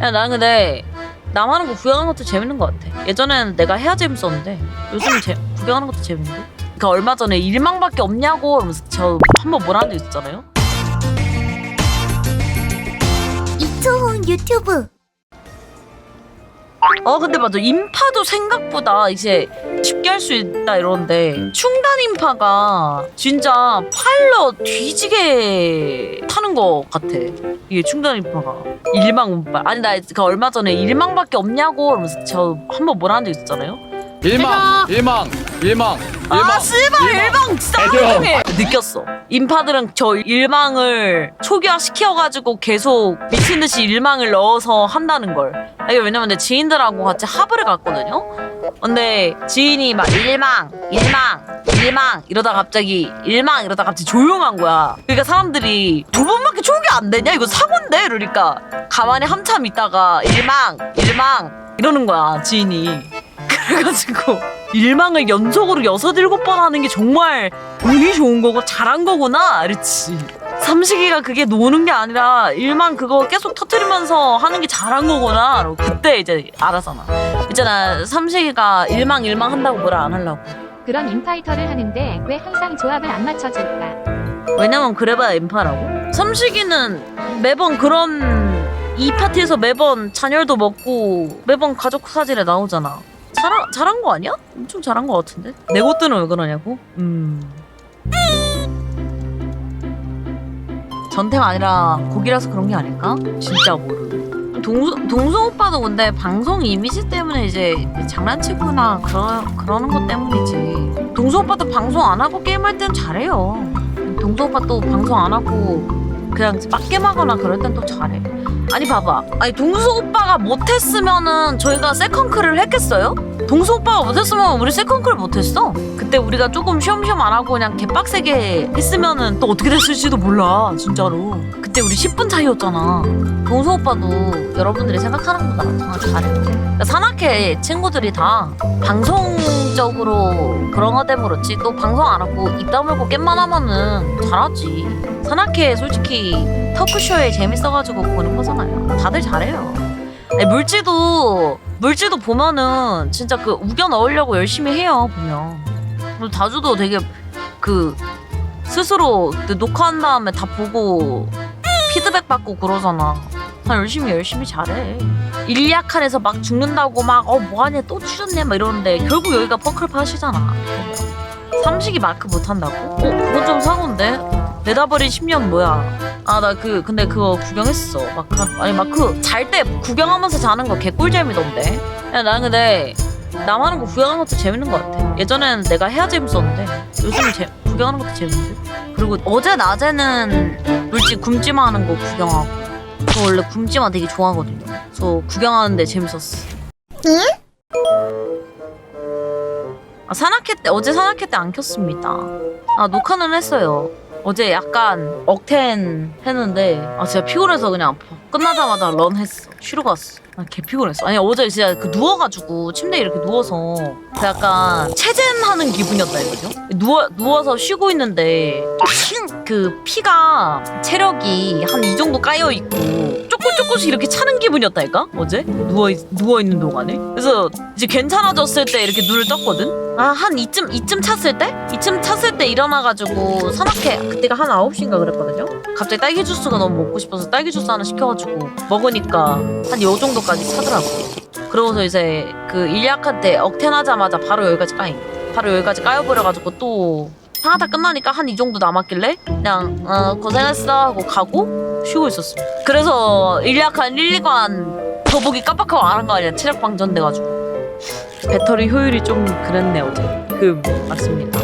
야, 나는 근데 남 하는 거 구경하는 것도 재밌는 것 같아. 예전에는 내가 해야 재밌었는데 요즘 제, 구경하는 것도 재밌는데. 그러니까 얼마 전에 일망밖에 없냐고 이러면서 저 한 번 뭐라 한적 있었잖아요. 이초훈 유튜브 어 근데 맞아. 인파도 생각보다 이제 쉽게 할 수 있다 이러는데 충단 인파가 진짜 팔러 뒤지게 타는 것 같아. 이게 충단 인파가. 일망 운빨 아니 나 그 얼마 전에 일망밖에 없냐고 이러면서 저 한 번 뭐라 한 적 있었잖아요 일망 일망 일망 아 일망 씨발 일망. 진짜 애교. 훌륭해 느꼈어. 인파들은 저 일망을 초기화시켜가지고 계속 미친듯이 일망을 넣어서 한다는 걸. 아, 이게 왜냐면 내 지인들하고 같이 하브를 갔거든요? 근데 지인이 막 일망 일망 일망 이러다 갑자기 일망 이러다 갑자기 조용한 거야. 그러니까 사람들이 두 번밖에 초기 안 되냐? 이거 사고인데? 이러니까 가만히 한참 있다가 일망 일망 이러는 거야 지인이 그래가지고 일망을 연속으로 여섯 일곱 번 하는 게 정말 운이 좋은 거고 잘한 거구나 그렇지. 삼식이가 그게 노는 게 아니라 일망 그거 계속 터트리면서 하는 게 잘한 거구나 라고 그때 이제 알았잖아 있잖아 삼식이가 일망 일망 한다고 뭐라 안 하려고. 그런 인파이터를 하는데 왜 항상 조합을 안 맞춰줄까? 왜냐면 그래봐야 인파라고. 삼식이는 매번 그런 이 파티에서 매번 잔열도 먹고 매번 가족 사진에 나오잖아 잘한, 잘한 거 아니야? 엄청 잘한 거 같은데 내 것들은 왜 그러냐고? 음 전태가 아니라 고기라서 그런 게 아닐까? 진짜 모르 동수, 동수 오빠도 근데 방송 이미지 때문에 이제 장난치거나 그러, 그러는 것 때문이지 동수 오빠도 방송 안 하고 게임할 땐 잘해요 동수 오빠 또 방송 안 하고 그냥 빡겜하거나 그럴 땐 또 잘해 아니 봐봐 아니 동수 오빠가 못했으면은 저희가 세컨클을 했겠어요? 동수 오빠가 못했으면 우리 세컨클 못했어? 그때 우리가 조금 쉬엄쉬엄 안 하고 그냥 개빡세게 했으면은 또 어떻게 됐을지도 몰라 진짜로. 그때 우리 10분 차이였잖아. 동수 오빠도 여러분들이 생각하는 것보다 정말 잘해 그러니까 산악회 친구들이 다 방송적으로 그런 거 때문에 그렇지 또 방송 안 하고 입 다물고 깻만 하면은 잘하지. 산악회 솔직히 터크쇼에 재밌어가지고 보는 거잖아요. 다들 잘해요. 물지도 물지도 보면은 진짜 그 우겨 넣으려고 열심히 해요 보면 그리고 다주도 되게 그 스스로 그 녹화한 다음에 다 보고 피드백 받고 그러잖아. 다 열심히 열심히 잘해. 일리아칸에서 막 죽는다고 막 어 뭐하냐 또 추셨네 막 이러는데 결국 여기가 퍼클파 하시잖아 삼식이 마크 못한다고? 어 그건 좀 사고인데? 내다버린 10년 뭐야 아 나 그 근데 그거 구경했어. 마크 한- 아니 마크 잘 때 구경하면서 자는 거 개꿀잼이던데? 야 나는 근데 남 하는 거 구경하는 것도 재밌는 것 같아. 예전에는 내가 해야 재밌었는데 요즘은 재, 구경하는 것도 재밌는데? 그리고 어제 낮에는 물지 굶지마 하는 거 구경하고. 저 원래 굶지마 되게 좋아하거든요. 저 구경하는데 재밌었어. 응? 아, 산악회 때 어제 산악회 때 안 켰습니다. 아 녹화는 했어요. 어제 약간 억텐 했는데 아 진짜 피곤해서 그냥 끝나자마자 런 했어. 쉬러 갔어. 아, 개 피곤했어. 아니 어제 진짜 그 누워가지고 침대에 이렇게 누워서 그 약간 체젠하는 기분이었다 이거죠. 누워 누워서 쉬고 있는데 핑- 그 피가 체력이 한 이 정도 까여 있고 조금 조금씩 이렇게 차는 기분이었다니까 어제 누워 있, 누워 있는 동안에. 그래서 이제 괜찮아졌을 때 이렇게 눈을 떴거든. 아 한 이쯤 이쯤 찼을 때 이쯤 찼을 때 일어나가지고 산악회 그때가 한 9시인가 그랬거든요. 갑자기 딸기 주스가 너무 먹고 싶어서 딸기 주스 하나 시켜가지고 먹으니까 한 요 정도 까지 차더라고. 그러고서 이제 그때 억텐하자마자 바로 여기까지 까임. 바로 여기까지 까여버려가지고 또 상하타 끝나니까 한 이 정도 남았길래 그냥 어, 고생했어 하고 가고 쉬고 있었어. 그래서 일리아칸 1, 2관 더보기 깜빡하고 안 한 거 아니야 체력 방전돼가지고. 배터리 효율이 좀 그랬네 어제 그 맞습니다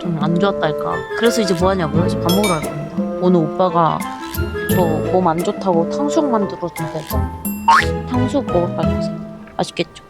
좀 안 좋았달까 그래서 이제 뭐 하냐고요 이제 밥 먹으러 갈 겁니다 오늘 오빠가 저 몸 안 좋다고 탕수육 만들어준대서 탕수육 먹을 거예요 맛있겠지